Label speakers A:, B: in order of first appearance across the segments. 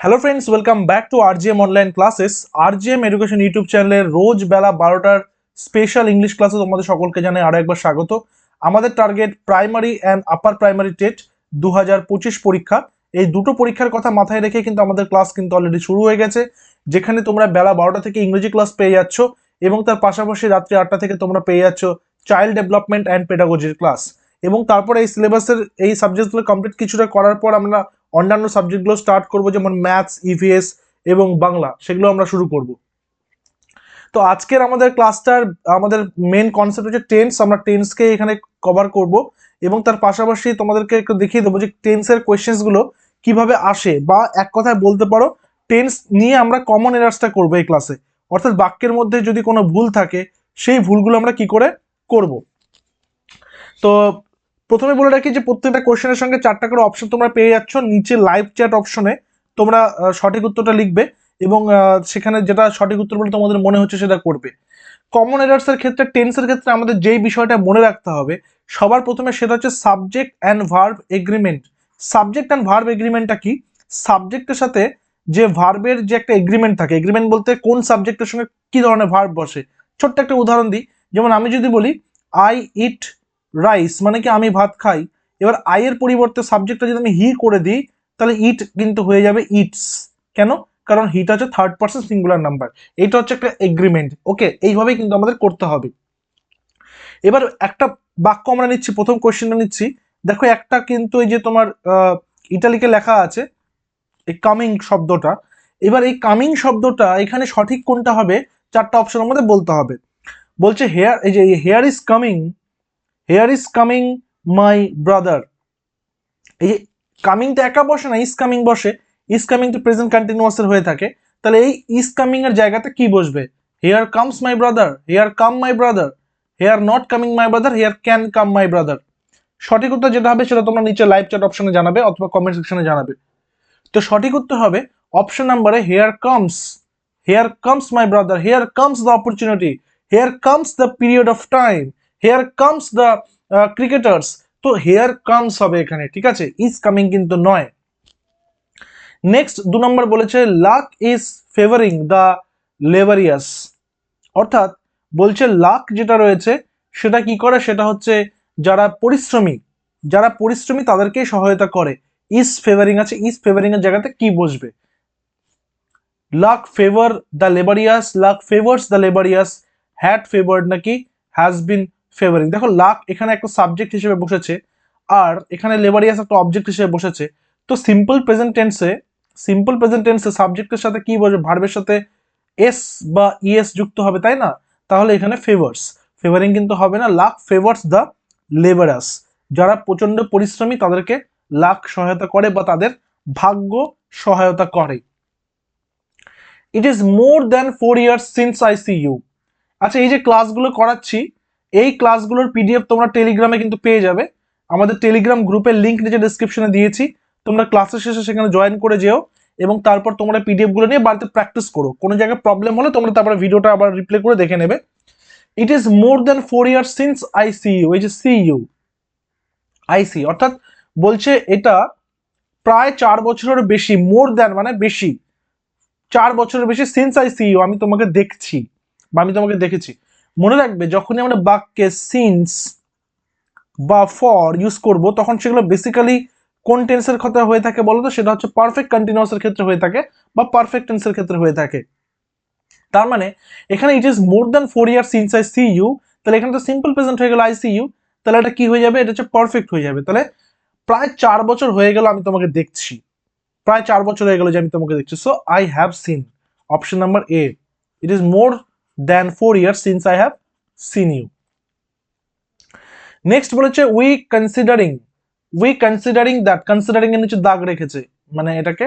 A: Hello friends welcome back to RGM online classes RGM education YouTube চ্যানেলের রোজ বেলা বারোটার special English ক্লাসে তোমাদের সকলকে জানাই আরও একবার স্বাগত। আমাদের target primary and upper primary TET দু হাজার পঁচিশ পরীক্ষা। এই দুটো পরীক্ষার কথা মাথায় রেখে কিন্তু আমাদের ক্লাস কিন্তু অলরেডি শুরু হয়ে গেছে। যেখানে তোমরা বেলা বারোটা থেকে ইংরেজি ক্লাস পেয়ে যাচ্ছ এবং তার পাশাপাশি রাত্রি আটটা থেকে তোমরা পেয়ে যাচ্ছ চাইল্ড ডেভেলপমেন্ট অ্যান্ড পেডাগজির ক্লাস এবং তারপর এই সিলেবাসের এই সাবজেক্টগুলো কমপ্লিট কিছুটা করার পর আমরা অন্যান্য সাবজেক্টগুলো স্টার্ট করব, যেমন ম্যাথস ইভিএস এবং বাংলা, সেগুলো আমরা শুরু করব। তো আজকের আমাদের ক্লাসটার আমাদের মেন কনসেপ্ট হচ্ছে টেন্স আমরা টেন্সকে এখানে কভার করব এবং তার পাশাপাশি তোমাদেরকে একটু দেখিয়ে দেবো যে টেন্সের কোয়েশ্চেন্সগুলো কীভাবে আসে বা এক কথায় বলতে পারো টেন্স নিয়ে আমরা কমন এরার্সটা করব এই ক্লাসে অর্থাৎ বাক্যের মধ্যে যদি কোনো ভুল থাকে, সেই ভুলগুলো আমরা কি করে করব? তো প্রথমে বলে রাখি যে প্রত্যেকটা কোশ্চেনের সঙ্গে চারটা করে অপশন তোমরা পেয়ে যাচ্ছ। নিচে লাইভ চ্যাট অপশনে তোমরা সঠিক উত্তরটা লিখবে এবং সেখানে যেটা সঠিক উত্তর বলে তোমাদের মনে হচ্ছে সেটা করবে। কমন এরার্সের ক্ষেত্রে টেন্সের ক্ষেত্রে আমাদের যেই বিষয়টা মনে রাখতে হবে, সবার প্রথমে সেটা হচ্ছে subject and verb agreement subject and verb এগ্রিমেন্টটা কি? সাবজেক্টের সাথে যে ভার্বের যে একটা এগ্রিমেন্ট থাকে এগ্রিমেন্ট বলতে কোন সাবজেক্টের সঙ্গে কি ধরনের ভার্ব বসে? ছোট্ট একটা উদাহরণ দিই। যেমন আমি যদি বলি আই ইট রাইস মানে কি আমি ভাত খাই, এবার আই এর পরিবর্তে সাবজেক্টটা যদি আমি হি করে দিই, তাহলে ইট কিন্তু হয়ে যাবে ইটস কেন? কারণ হিটা হচ্ছে থার্ড পার্সন সিঙ্গুলার নাম্বার এটা হচ্ছে একটা এগ্রিমেন্ট ওকে এইভাবেই কিন্তু আমাদের করতে হবে। এবার একটা বাক্য আমরা নিচ্ছি, প্রথম কোশ্চেনটা নিচ্ছি। দেখো একটা কিন্তু এই যে তোমার ইটালিকে লেখা আছে, এই কামিং শব্দটা। এবার এই কামিং শব্দটা এখানে সঠিক কোনটা হবে? চারটা অপশন আমাদের বলতে হবে। বলছে হেয়ার এই যে here is coming here is coming my brother এই কামিংটা একা বসে না ইজ কামিং বসে ইজ কামিং টু প্রেজেন্ট কন্টিনিউয়াসের হয়ে থাকে। তাহলে এই ইজ কামিং এর জায়গাতে কি বসবে? Here comes my brother here come my brother here not coming my brother here can come my brother সঠিক উত্তর যেটা হবে সেটা তোমরা নিচে লাইভ চ্যাট অপশনে জানাবে অথবা কমেন্ট সেকশনে জানাবে। তো সঠিক উত্তর হবে অপশন নাম্বারে here comes here comes my brother here comes the opportunity here comes the period of time here comes the cricketers তো হেয়ার কামস হবে এখানে, ঠিক আছে? ইজ কামিং কিন্তু নয়। নেক্সট দু নম্বর বলেছে luck is favouring the laborious অর্থাৎ বলছে লাক যেটা রয়েছে, সেটা কি করে? সেটা হচ্ছে যারা পরিশ্রমী। যারা পরিশ্রমী তাদেরকেই সহায়তা করে। ইজ ফেভারিং আছে ইজ ফেভারিং এর জায়গাতে কি বসবে? Luck favour the laborious luck favours the laborious had favoured নাকি? হ্যাজ বিন ফেভারিং দেখো লাক এখানে একটা সাবজেক্ট হিসেবে বসেছে, আর এখানে লেবারিয়াস একটা অবজেক্ট হিসেবে বসেছে। তো সিম্পল প্রেজেন্ট টেন্সে সিম্পল প্রেজেন্ট টেন্সে সাবজেক্টের সাথে কি বসবে? ভার্বের সাথে এস বা ইএস যুক্ত হবে, তাই না? তাহলে এখানে ফেভার্স ফেভারিং কিন্তু হবে না লাক ফেভার্স দ্য লেবারাস যারা প্রচণ্ড পরিশ্রমী, তাদেরকে লাক সহায়তা করে বা তাদের ভাগ্য সহায়তা করে। It is more than four years since I see you আচ্ছা এই যে ক্লাসগুলো করাচ্ছি এই ক্লাসগুলোর পিডিএফ তোমরা টেলিগ্রামে কিন্তু পেয়ে যাবে। আমাদের টেলিগ্রাম গ্রুপের লিঙ্ক নিচে ডিসক্রিপশনে দিয়েছি। তোমরা ক্লাসের শেষে সেখানে জয়েন করে যেও এবং তারপর তোমরা পিডিএফগুলো নিয়ে বাড়িতে প্র্যাকটিস করো। কোনো জায়গায় প্রবলেম হলে তোমরা তারপরে ভিডিওটা আবার রিপ্লে করে দেখে নেবে। It is more than four years since I see you এই যে সি ইউ আই সি অর্থাৎ বলছে এটা প্রায় চার বছরের বেশি মোর দ্যান মানে বেশি। চার বছরের বেশি সিন্স আই সি ইউ আমি তোমাকে দেখছি, বা আমি তোমাকে দেখেছি। মনে রাখবে, যখনই আমরা বাক্যে সিন্স বা ফর ইউজ করব, তখন সেগুলো বেসিক্যালি কোন টেন্সের কথা হয়ে থাকে বলো তো? সেটা হচ্ছে পারফেক্ট কন্টিনিউয়াসের ক্ষেত্রে হয়ে থাকে বা পারফেক্ট টেন্সের ক্ষেত্রে হয়ে থাকে। তার মানে এখানে it is more than four year since I see you তাহলে এখানে তো সিম্পল প্রেজেন্ট হয়ে গেল আই সি ইউ তাহলে এটা কি হয়ে যাবে? এটা হচ্ছে পারফেক্ট হয়ে যাবে। তাহলে প্রায় চার বছর হয়ে গেল আমি তোমাকে দেখছি। প্রায় চার বছর হয়ে গেল যে আমি তোমাকে দেখছি। So I have seen option number A it is more than four years since I have seen you next বলেছে we considering we considering that considering এর নিচে দাগ রেখেছে মানে এটাকে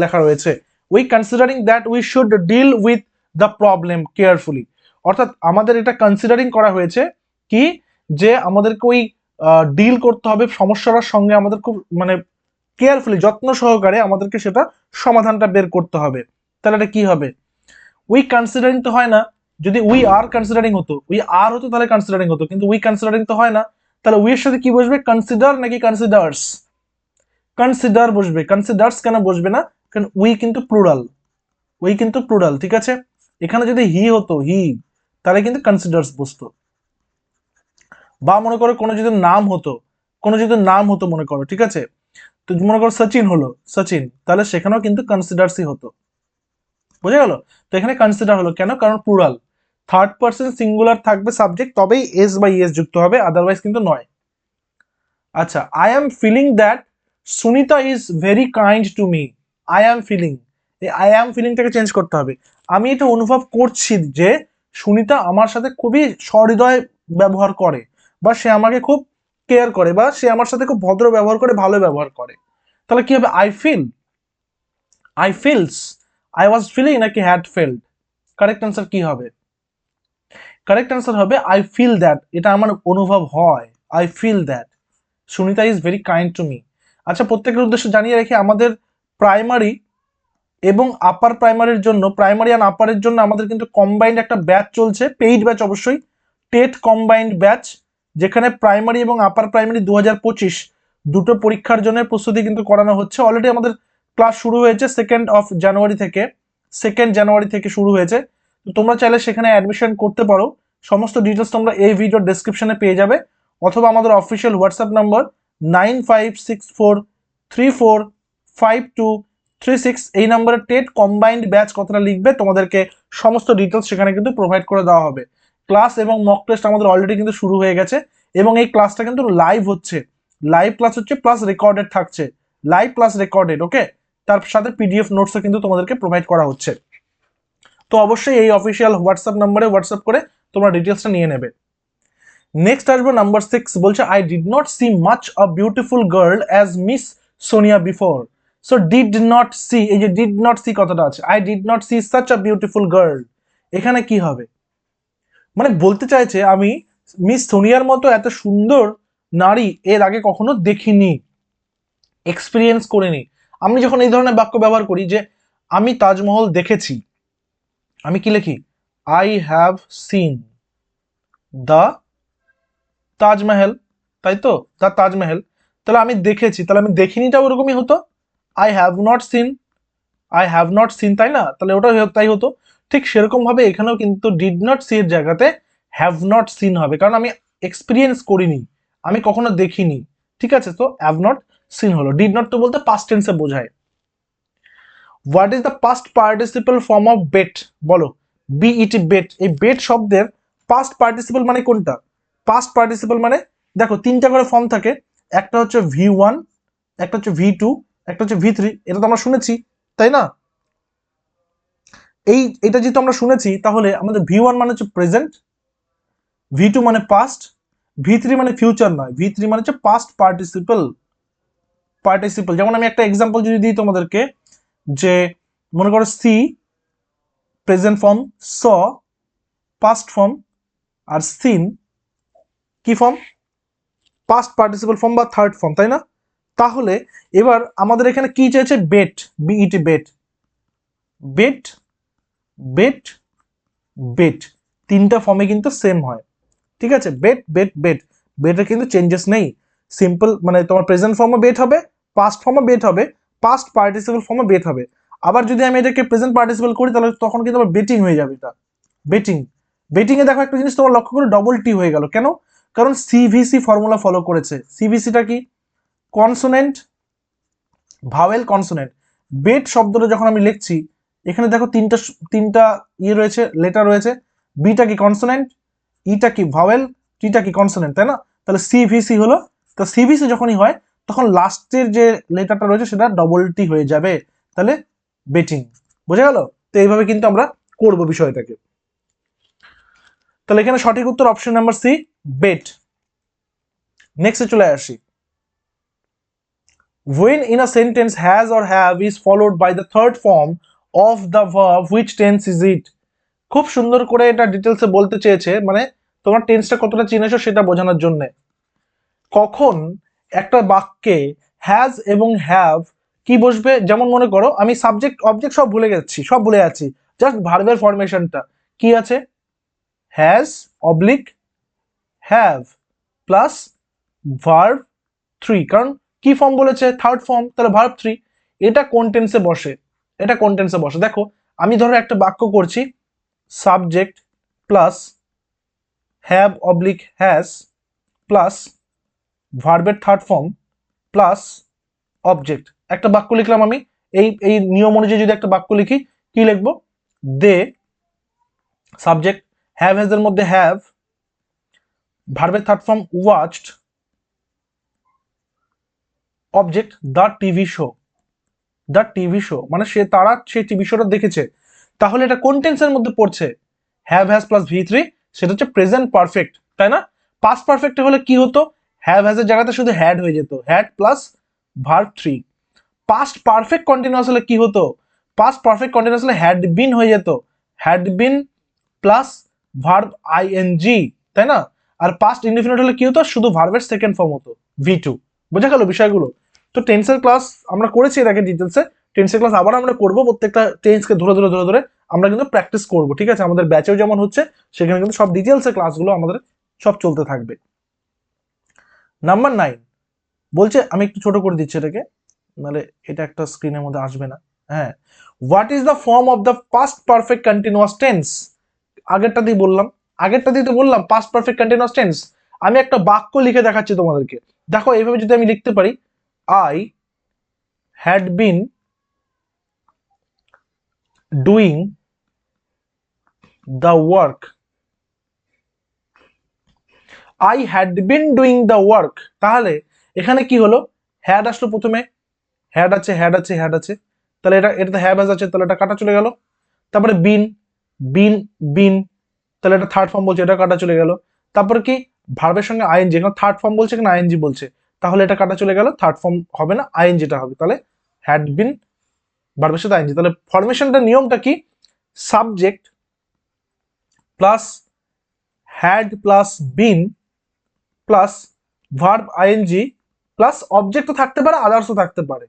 A: লেখা রয়েছে। We considering that we should deal with the problem carefully অর্থাৎ আমাদের এটা কনসিডারিং করা হয়েছে কি, যে আমাদেরকে ওই ডিল করতে হবে সমস্যাটার সঙ্গে আমাদের খুব মানে কেয়ারফুলি যত্ন সহকারে আমাদেরকে সেটা সমাধানটা বের করতে হবে। তাহলে এটা কি হবে? উই কনসিডারিং তো হয় না। যদি উই আর কনসিডারিং হতো উই আর হতো তাহলে কনসিডারিং হতো। কিন্তু উই কনসিডারিং তো হয় না। তাহলে উই এর সাথে কি বসবে? কনসিডার নাকি কনসিডার্স কনসিডার বসবে। কনসিডার্স কেন বসবে না? কারণ উই কিন্তু প্লুরাল উই কিন্তু প্লুরাল ঠিক আছে? এখানে যদি হি হতো হি তাহলে কিন্তু কনসিডার্স বসতো। বা মনে করো কোনো যদি নাম হতো, কোনো যদি নাম হতো মনে করো, ঠিক আছে? তো মনে করো সচিন হলো, সচিন। তাহলে সেখানেও কিন্তু কনসিডার্সই হতো। বুঝে গেল? তো এখানে কনসিডার হলো কেন? কারণ প্লুরাল থার্ড পার্সন সিঙ্গুলার থাকবে সাবজেক্ট তবেই এস বাই এস যুক্ত হবে আদারওয়াইজ কিন্তু নয়। আচ্ছা I am feeling that Sunita is very kind to me I am feeling এই আই অ্যাম ফিলিংটাকে চেঞ্জ করতে হবে। আমি এটা অনুভব করছি যে সুনিতা আমার সাথে খুবই সহৃদয় ব্যবহার করে, বা সে আমাকে খুব কেয়ার করে, বা সে আমার সাথে খুব ভদ্র ব্যবহার করে, ভালো ব্যবহার করে। তাহলে কি হবে? I feel I feels I was feeling নাকি হ্যাড ফিল্ড কারেক্ট অ্যান্সার কি হবে? কারেক্ট অ্যান্সার হবে আই ফিল দ্যাট এটা আমার অনুভব হয়. I feel that Sunita is very kind to me আচ্ছা প্রত্যেকের উদ্দেশ্য জানিয়ে রেখে, আমাদের প্রাইমারি এবং আপার প্রাইমারির জন্য প্রাইমারি অ্যান্ড আপারের জন্য আমাদের কিন্তু কম্বাইন্ড একটা ব্যাচ চলছে পেইড ব্যাচ অবশ্যই টেট কম্বাইন্ড ব্যাচ যেখানে প্রাইমারি এবং আপার প্রাইমারি দু হাজার পঁচিশ, দুটো পরীক্ষার জন্য প্রস্তুতি কিন্তু করানো হচ্ছে। অলরেডি আমাদের ক্লাস শুরু হয়েছে সেকেন্ড অফ জানুয়ারি থেকে সেকেন্ড জানুয়ারি থেকে শুরু হয়েছে। তো তোমরা চাইলে সেখানে অ্যাডমিশন করতে পারো। সমস্ত ডিটেলস তোমরা এই ভিডিওর ডেসক্রিপশনে পেয়ে যাবে। অথবা আমাদের অফিসিয়াল হোয়াটসঅ্যাপ নম্বর nine five six four three four five two three six এই নম্বরে টেট কম্বাইন্ড ব্যাচ কতটা লিখবে, তোমাদেরকে সমস্ত ডিটেলস সেখানে কিন্তু প্রোভাইড করে দেওয়া হবে। ক্লাস এবং মক টেস্ট আমাদের অলরেডি কিন্তু শুরু হয়ে গেছে। এবং এই ক্লাসটা কিন্তু লাইভ হচ্ছে। লাইভ ক্লাস হচ্ছে প্লাস রেকর্ডেড থাকছে। লাইভ প্লাস রেকর্ডেড ওকে তার সাথে পিডিএফ নোটসও কিন্তু তোমাদেরকে প্রোভাইড করা হচ্ছে। তো অবশ্যই এই অফিসিয়াল হোয়াটসঅ্যাপ নাম্বারে হোয়াটসঅ্যাপ করে তোমরা ডিটেলসটা নিয়ে নেবে। নেক্সট আসব নাম্বার সিক্স বলছে I did not see much a beautiful girl as miss Sonia before so did not see এই যে ডিড নট সি কথাটা আছে। I did not see such a beautiful girl এখানে কি হবে? মানে বলতে চাইছে, আমি মিস সোনিয়ার মতো এত সুন্দর নারী এর আগে কখনো দেখিনি এক্সপিরিয়েন্স করিনি। আমি যখন এই ধরনের বাক্য ব্যবহার করি যে আমি তাজমহল দেখেছি, আমি কি লিখি? I have seen the Taj Mahal. তাই তো? দ্য তাজমহল। তাহলে আমি দেখেছি। তাহলে আমি দেখিনিটা ওরকমই হতো? I have not seen I have not seen তাই না? তাহলে ওটা তাই হতো। ঠিক সেরকম ভাবে এখানেও কিন্তু ডিড নট সি এর জায়গাতে হ্যাভ নট সিন হবে। কারণ আমি এক্সপিরিয়েন্স করিনি। আমি কখনো দেখিনি। ঠিক আছে? তো হ্যাভ নট সিন হলো। ডিড নট তো বলতে পাস্ট টেন্সে বোঝায়। What is the past participle form of bet বলো। বিইটি বেট এই বেট শব্দের পাস্ট পার্টিসিপাল মানে কোনটা? পাস্ট পার্টিসিপাল মানে দেখো, তিনটা করে ফর্ম থাকে। একটা হচ্ছে ভি ওয়ান একটা হচ্ছে ভি টু একটা হচ্ছে ভি থ্রি এটা তো আমরা শুনেছি, তাই না? এই, এটা যেহেতু আমরা শুনেছি, তাহলে আমাদের ভি ওয়ান মানে হচ্ছে প্রেজেন্ট ভি টু মানে পাস্ট ভি থ্রি মানে ফিউচার নয়। ভি থ্রি মানে হচ্ছে পাস্ট পার্টিসিপাল পার্টিসিপাল যেমন আমি একটা এক্সাম্পল যদি দিই তোমাদেরকে, যে মনে করো see present form saw past form আর সিন কি ফর্ম পাস্ট পার্টিসিপাল ফর্ম বা থার্ড ফর্ম তাই না? তাহলে এবার আমাদের এখানে কি চেয়েছে bet B E T bet bet bet bet তিনটা ফর্মে কিন্তু সেম হয়। ঠিক আছে? বেট বেট বেট বেটের কিন্তু চেঞ্জেস নেই। সিম্পল মানে তোমার প্রেজেন্ট ফর্মও বেট হবে পাস্ট ফর্মে বেট হবে পাস্ট পার্টিসিপাল ফর্মে বেট হবে। আবার যদি আমি এটাকে প্রেজেন্ট পার্টিসিপাল করি, তাহলে তখন কিন্তু আবার বেটিং হয়ে যাবে এটা। বেটিং বেটিংয়ে দেখো একটা জিনিস তোমার লক্ষ্য করে ডবল টি হয়ে গেল। কেন? কারণ সিভিসি ফর্মুলা ফলো করেছে। সিভিসিটা কি? কনসোনেন্ট ভাওয়েল কনসোনেন্ট বেট শব্দটা যখন আমি লিখছি, এখানে দেখো তিনটা তিনটা ইয়ে রয়েছে লেটার রয়েছে। বিটা কি কনসোনেন্ট ইটা কি ভাওয়েল টিটা কি কনসোনেন্ট তাই না? তাহলে সিভিসি হলো, তো সিভিসি যখনই হয় তখন লাস্টের যে লেটারটা রয়েছে সেটা ডবল টি হয়ে যাবে। তাহলে বেটিং বোঝা গেল? তো এইভাবে কিন্তু আমরা করব বিষয়টাকে। তাহলে এখানে সঠিক উত্তর অপশন নাম্বার সি বেট নেক্সটে চলে আসি। When in a sentence has or have is followed by the third form of the verb which tense is it? খুব সুন্দর করে এটা ডিটেলসে বলতে চেয়েছে মানে তোমার টেন্সটা কতটা চিনেছো সেটা বোঝানোর জন্য। কখন একটা বাক্যে হ্যাজ এবং হ্যাভ কি বসবে? যেমন মনে করো, আমি সাবজেক্ট অবজেক্ট সব ভুলে গেছি, সব ভুলে যাচ্ছি জাস্ট ভার্বের ফরমেশনটা কি আছে? Has oblique have plus verb three কারণ কি ফর্ম বলেছে? থার্ড ফর্ম তাহলে ভার্ব থ্রি এটা কোন টেন্সে বসে। এটা কোন টেন্সে বসে। দেখো, আমি ধরো একটা বাক্য করছি। Subject plus have oblique has plus ভার্বের থার্ড ফর্ম প্লাস অবজেক্ট একটা বাক্য লিখলাম আমি, এই এই নিয়ম অনুযায়ী যদি একটা বাক্য লিখি, কি লিখব? দে সাবজেক্ট হ্যাভ হ্যাজ এর মধ্যে হ্যাভ ভার্বের third form watched object the TV show the TV show মানে সে, তারা সেই টিভি শোটা দেখেছে। তাহলে এটা কোন টেন্সের মধ্যে পড়ছে? Have has plus V three সেটা হচ্ছে প্রেজেন্ট পারফেক্ট তাই না? পাস্ট পারফেক্ট হলে কি হতো? হ্যাভ হ্যাজ এর জায়গাতে শুধু হ্যাড হয়ে যেত। Had plus verb three past perfect continuous হলে কি হতো? পাস্ট পারফেক্ট কন্টিনিউয়াস হলে হ্যাড বিন হয়ে যেত। Had been plus verb ING তাই না? আর পাস্ট ইনডিফিনিট হলে কি হতো? শুধু ভার্বের সেকেন্ড ফর্ম হতো ভি টু বোঝা গেল বিষয়গুলো? তো টেন্সের ক্লাস আমরা করেছি এর আগে ডিটেলসে টেন্সের ক্লাস আবার আমরা করব, প্রত্যেকটা টেন্সকে ধরে ধরে ধরে ধরে আমরা কিন্তু প্র্যাকটিস করব, ঠিক আছে? আমাদের ব্যাচেও যেমন হচ্ছে, সেখানে কিন্তু সব ডিটেলসের ক্লাসগুলো আমাদের সব চলতে থাকবে। নাম্বার নাইন বলছে, আমি একটু ছোট করে দিচ্ছি এটাকে, নাহলে এটা একটা স্ক্রিনের মধ্যে আসবে না। হ্যাঁ। What is the form of the past perfect continuous tense আগেরটা দিয়ে বললাম, আগেরটা দিয়ে তো বললাম পাস্ট পারফেক্ট কন্টিনিউয়াস টেন্স আমি একটা বাক্য লিখে দেখাচ্ছি তোমাদেরকে। দেখো, এইভাবে যদি আমি লিখতে পারি I had been doing the work I had been doing the work তাহলে এখানে কি হলো? হ্যাড আসলো প্রথমে। হ্যাড আছে হ্যাড আছে হ্যাড আছে। তাহলে এটা এটাতে হ্যাভ আছে, তাহলে এটা কাটা চলে গেল। তারপরে বিন বিন বিন তাহলে এটা থার্ড ফর্ম বলছে, এটা কাটা চলে গেল। তারপরে কি? ভার্বের সঙ্গে আইএনজি এখানে থার্ড ফর্ম বলছে কিনা আইএনজি বলছে। তাহলে এটা কাটা চলে গেল থার্ড ফর্ম হবে না আইএনজিটা হবে। তাহলে হ্যাড বিন ভার্বের সাথে আইএনজি তাহলে ফরমেশনটা নিয়মটা কি? Subject plus had plus been plus verb ING plus অবজেক্টও থাকতে পারে আদার্সও থাকতে পারে।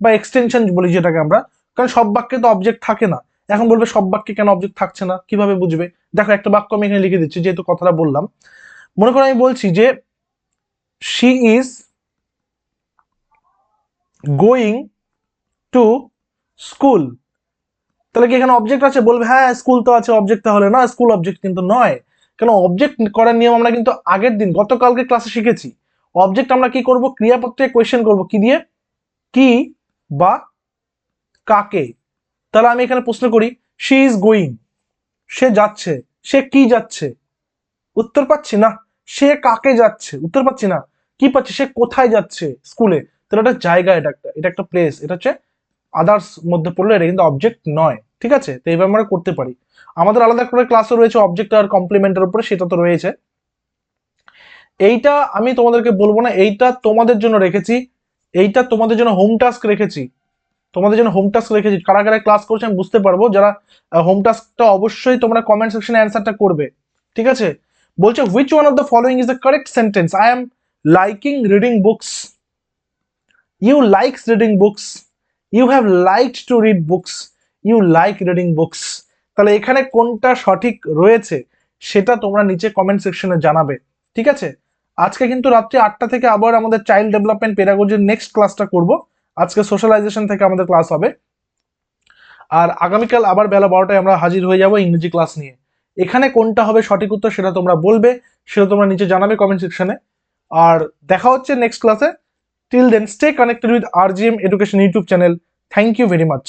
A: বা এক্সটেনশন বলি যেটাকে আমরা। কারণ সব বাক্যে তো অবজেক্ট থাকে না। এখন বলবে সব বাক্যে কেন অবজেক্ট থাকছে না? কীভাবে বুঝবে? দেখো একটা বাক্য আমি এখানে লিখে দিচ্ছি, যেহেতু কথাটা বললাম। মনে করো আমি বলছি যে she is going to school তাহলে কি এখানে অবজেক্ট আছে? বলবে হ্যাঁ স্কুল তো আছে অবজেক্ট তাহলে না স্কুল অবজেক্ট কিন্তু নয়। কেন অবজেক্ট করার নিয়ম আমরা কিন্তু আগের দিন, গতকালকে ক্লাসে শিখেছি। অবজেক্ট আমরা কি করব? ক্রিয়াপত্রে কোয়েশ্চেন করব। কি দিয়ে? কি বা কাকে? তাহলে আমি এখানে প্রশ্ন করি শি ইজ গোয়িং সে যাচ্ছে, সে কি যাচ্ছে? উত্তর পাচ্ছি না। সে কাকে যাচ্ছে? উত্তর পাচ্ছি না। কি পাচ্ছি? সে কোথায় যাচ্ছে? স্কুলে তাহলে এটা জায়গা, এটা একটা এটা একটা প্লেস এটা হচ্ছে আদার্স মধ্যে পড়লে এটা কিন্তু অবজেক্ট নয়। ঠিক আছে? তো এইভাবে আমরা করতে পারি। আমাদের আলাদা করে ক্লাসও রয়েছে অবজেক্ট আর কমপ্লিমেন্টের উপরে, সেটা তো রয়েছে। এইটা আমি তোমাদেরকে বলব না, এইটা তোমাদের জন্য রেখেছি। এইটা তোমাদের জন্য হোম টাস্ক রেখেছি। তোমাদের জন্য হোম টাস্ক রেখেছি। কারা কারা ক্লাস করছে আমি বুঝতে পারব। যারা হোম টাস্কটা অবশ্যই তোমরা কমেন্ট সেকশনে অ্যান্সারটা করবে। ঠিক আছে? বলছে which one of the following is the correct sentence I am liking reading books you likes reading books you have liked to read books you like reading books. তাহলে এখানে কোনটা সঠিক রয়েছে সেটা তোমরা নিচে কমেন্ট সেকশনে জানাবে, ঠিক আছে? আজকে কিন্তু রাত্রি আটটা থেকে আবার আমাদের চাইল্ড ডেভেলপমেন্ট পেরাগোজির নেক্সট ক্লাসটা করব। আজকে সোশ্যালাইজেশন থেকে আমাদের ক্লাস হবে। আর আগামীকাল আবার বেলা বারোটায় আমরা হাজির হয়ে যাব ইংরেজি ক্লাস নিয়ে। এখানে কোনটা হবে সঠিক উত্তর সেটা তোমরা বলবে, সেটা তোমরা নিচে জানাবে কমেন্ট সেকশনে আর দেখা হচ্ছে নেক্সট ক্লাসে till then stay connected with R G M education YouTube channel thank you very much